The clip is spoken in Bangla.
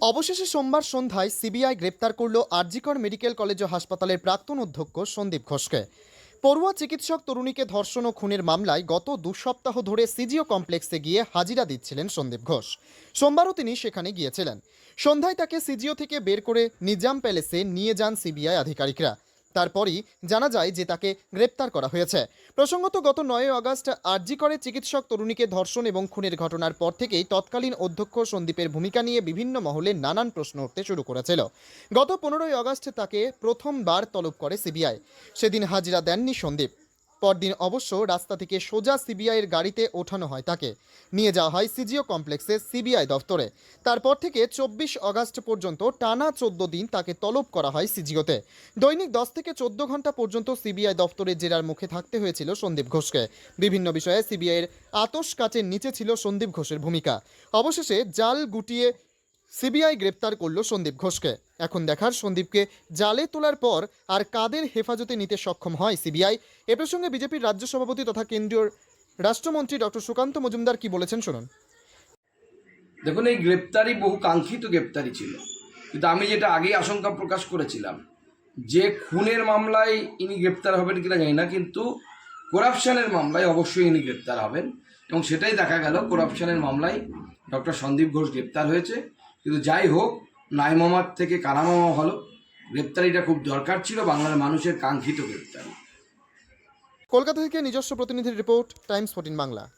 অবশেষে সোমবার সন্ধ্যায় সিবিআই গ্রেপ্তার করল আরজিকর মেডিকেল কলেজ ও হাসপাতালের প্রাক্তন অধ্যক্ষ সন্দীপ ঘোষকে। পড়ুয়া চিকিৎসক তরুণীকে ধর্ষণ ও খুনের মামলায় গত দু সপ্তাহ ধরে সিজিও কমপ্লেক্সে গিয়ে হাজিরা দিচ্ছিলেন সন্দীপ ঘোষ। সোমবারও তিনি সেখানে গিয়েছিলেন। সন্ধ্যায় তাকে সিজিও থেকে বের করে নিজাম প্যালেসে নিয়ে যান সিবিআই আধিকারিকরা। তারপরই জানা যায় যে তাকে গ্রেপ্তার করা হয়েছে। প্রসঙ্গত গত নয় আগস্ট আরজি করে চিকিৎসক তরুণীকে ধর্ষণ এবং খুনের ঘটনার পর থেকেই তৎকালীন অধ্যক্ষ সন্দীপের ভূমিকা নিয়ে বিভিন্ন মহলে নানান প্রশ্ন উঠতে শুরু করেছিল। গত পনেরোই আগস্ট তাকে প্রথমবার তলব করে সিবিআই। সেদিন হাজিরা দেননি সন্দীপ। পরদিন অবশ্য রাস্তা থেকে সোজা সিবিআইয়ের গাড়িতে ওঠানো হয় তাকে। নিয়ে যাওয়া হয় সিজিও কমপ্লেক্সে সিবিআই দফতরে। তারপর থেকে চব্বিশ আগস্ট পর্যন্ত টানা চোদ্দ দিন তাকে তলব করা হয় সিজিওতে। দৈনিক দশ থেকে চোদ্দ ঘণ্টা পর্যন্ত সিবিআই দফতরে জেরার মুখে থাকতে হয়েছিল সন্দীপ ঘোষকে। বিভিন্ন বিষয়ে সিবিআইয়ের আতস কাচের নিচে ছিল সন্দীপ ঘোষের ভূমিকা। অবশেষে জাল গুটিয়ে সিবিআই গ্রেপ্তার করল সন্দীপ ঘোষকে। এখন দেখার সন্দীপকে জালে তোলার পর আর কাদের হেফাজতে নিতে সক্ষম হয় সিবিআই? এ প্রসঙ্গে বিজেপির রাজ্য সভাপতি তথা কেন্দ্রীয় রাষ্ট্রমন্ত্রী ডক্টর সুকান্ত মজুমদার কি বলেছেন শুনুন। দেখুন, এই গ্রেপ্তারি বহু কাঙ্ক্ষিত গ্রেপ্তারি ছিল। কিন্তু আমি যেটা আগেই আশঙ্কা প্রকাশ করেছিলাম, যে খুনের মামলায় ইনি গ্রেপ্তার হবেন কিনা জানি না, কিন্তু করাপশনের মামলায় অবশ্যই ইনি গ্রেপ্তার হবেন এবং সেটাই দেখা গেল, করাপশনের মামলায় ডক্টর সন্দীপ ঘোষ গ্রেপ্তার হয়েছে। কিন্তু যাই হোক, নাইমামার থেকে কারামামা হলো গ্রেপ্তারিটা খুব দরকার ছিল, বাংলার মানুষের কাঙ্ক্ষিত গ্রেপ্তারি। কলকাতা থেকে নিজস্ব প্রতিনিধির রিপোর্ট, টাইমস ফোর্টিন বাংলা।